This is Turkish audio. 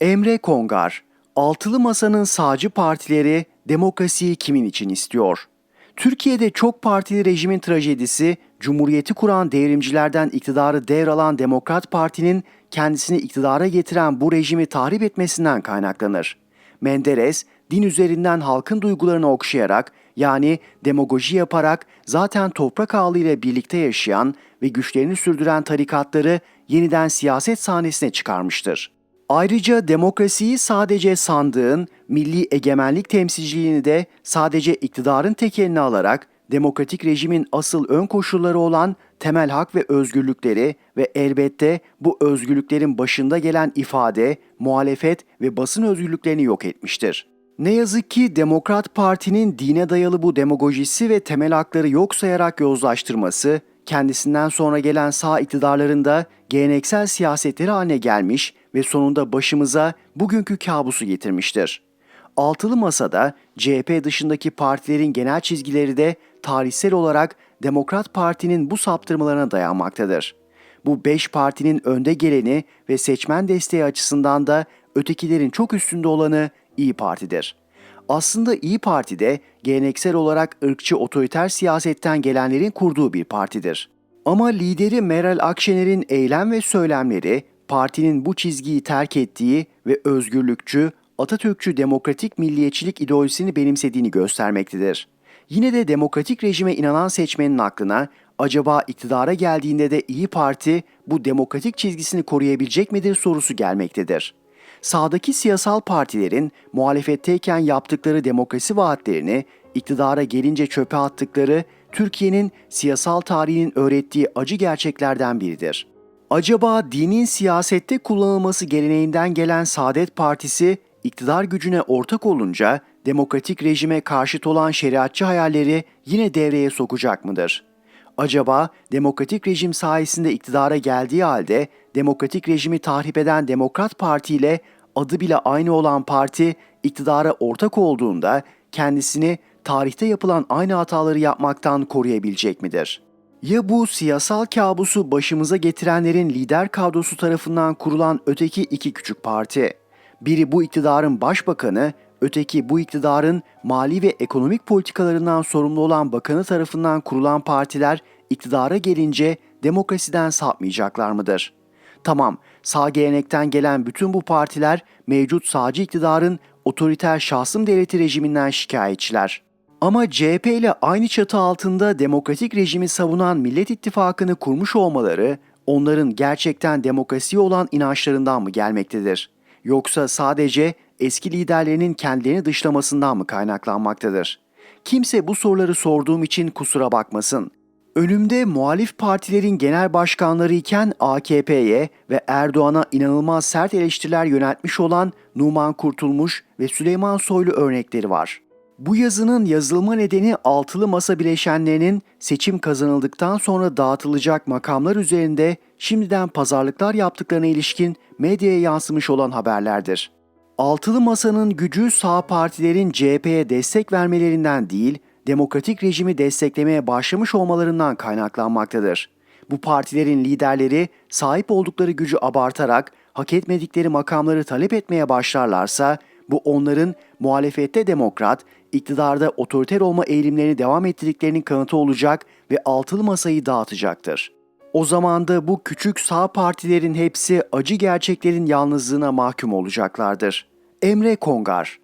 Emre Kongar, Altılı Masa'nın sağcı partileri demokrasiyi kimin için istiyor? Türkiye'de çok partili rejimin trajedisi, Cumhuriyeti kuran devrimcilerden iktidarı devralan Demokrat Parti'nin kendisini iktidara getiren bu rejimi tahrip etmesinden kaynaklanır. Menderes, din üzerinden halkın duygularını okşayarak yani demagoji yaparak zaten toprak ağlıyla birlikte yaşayan ve güçlerini sürdüren tarikatları yeniden siyaset sahnesine çıkarmıştır. Ayrıca demokrasiyi sadece sandığın, milli egemenlik temsilciliğini de sadece iktidarın tek eline alarak demokratik rejimin asıl ön koşulları olan temel hak ve özgürlükleri ve elbette bu özgürlüklerin başında gelen ifade, muhalefet ve basın özgürlüklerini yok etmiştir. Ne yazık ki Demokrat Parti'nin dine dayalı bu demagojisi ve temel hakları yok sayarak yozlaştırması, kendisinden sonra gelen sağ iktidarların da geleneksel siyasetleri haline gelmiş ve sonunda başımıza bugünkü kabusu getirmiştir. Altılı Masa'da CHP dışındaki partilerin genel çizgileri de tarihsel olarak Demokrat Parti'nin bu saptırmalarına dayanmaktadır. Bu beş partinin önde geleni ve seçmen desteği açısından da ötekilerin çok üstünde olanı İyi Parti'dir. Aslında İyi Parti de geleneksel olarak ırkçı otoriter siyasetten gelenlerin kurduğu bir partidir. Ama lideri Meral Akşener'in eylem ve söylemleri partinin bu çizgiyi terk ettiği ve özgürlükçü, Atatürkçü demokratik milliyetçilik ideolojisini benimsediğini göstermektedir. Yine de demokratik rejime inanan seçmenin aklına acaba iktidara geldiğinde de İyi Parti bu demokratik çizgisini koruyabilecek midir sorusu gelmektedir. Sağdaki siyasal partilerin muhalefetteyken yaptıkları demokrasi vaatlerini iktidara gelince çöpe attıkları Türkiye'nin siyasal tarihinin öğrettiği acı gerçeklerden biridir. Acaba dinin siyasette kullanılması geleneğinden gelen Saadet Partisi iktidar gücüne ortak olunca demokratik rejime karşıt olan şeriatçı hayalleri yine devreye sokacak mıdır? Acaba demokratik rejim sayesinde iktidara geldiği halde demokratik rejimi tahrip eden Demokrat Parti ile adı bile aynı olan parti iktidara ortak olduğunda kendisini tarihte yapılan aynı hataları yapmaktan koruyabilecek midir? Ya bu siyasal kabusu başımıza getirenlerin lider kadrosu tarafından kurulan öteki iki küçük parti? Biri bu iktidarın başbakanı, öteki bu iktidarın mali ve ekonomik politikalarından sorumlu olan bakanı tarafından kurulan partiler iktidara gelince demokrasiden sapmayacaklar mıdır? Tamam, sağ gelenekten gelen bütün bu partiler mevcut sağcı iktidarın otoriter şahsım devleti rejiminden şikayetçiler. Ama CHP ile aynı çatı altında demokratik rejimi savunan Millet İttifakı'nı kurmuş olmaları onların gerçekten demokrasiye olan inançlarından mı gelmektedir? Yoksa sadece eski liderlerinin kendilerini dışlamasından mı kaynaklanmaktadır? Kimse bu soruları sorduğum için kusura bakmasın. Önümde muhalif partilerin genel başkanları iken AKP'ye ve Erdoğan'a inanılmaz sert eleştiriler yöneltmiş olan Numan Kurtulmuş ve Süleyman Soylu örnekleri var. Bu yazının yazılma nedeni altılı masa bileşenlerinin seçim kazanıldıktan sonra dağıtılacak makamlar üzerinde şimdiden pazarlıklar yaptıklarına ilişkin medyaya yansımış olan haberlerdir. Altılı masanın gücü sağ partilerin CHP'ye destek vermelerinden değil, demokratik rejimi desteklemeye başlamış olmalarından kaynaklanmaktadır. Bu partilerin liderleri sahip oldukları gücü abartarak hak etmedikleri makamları talep etmeye başlarlarsa bu onların muhalefette demokrat, iktidarda otoriter olma eğilimlerini devam ettirdiklerinin kanıtı olacak ve altılı masayı dağıtacaktır. O zaman da bu küçük sağ partilerin hepsi acı gerçeklerin yalnızlığına mahkum olacaklardır. Emre Kongar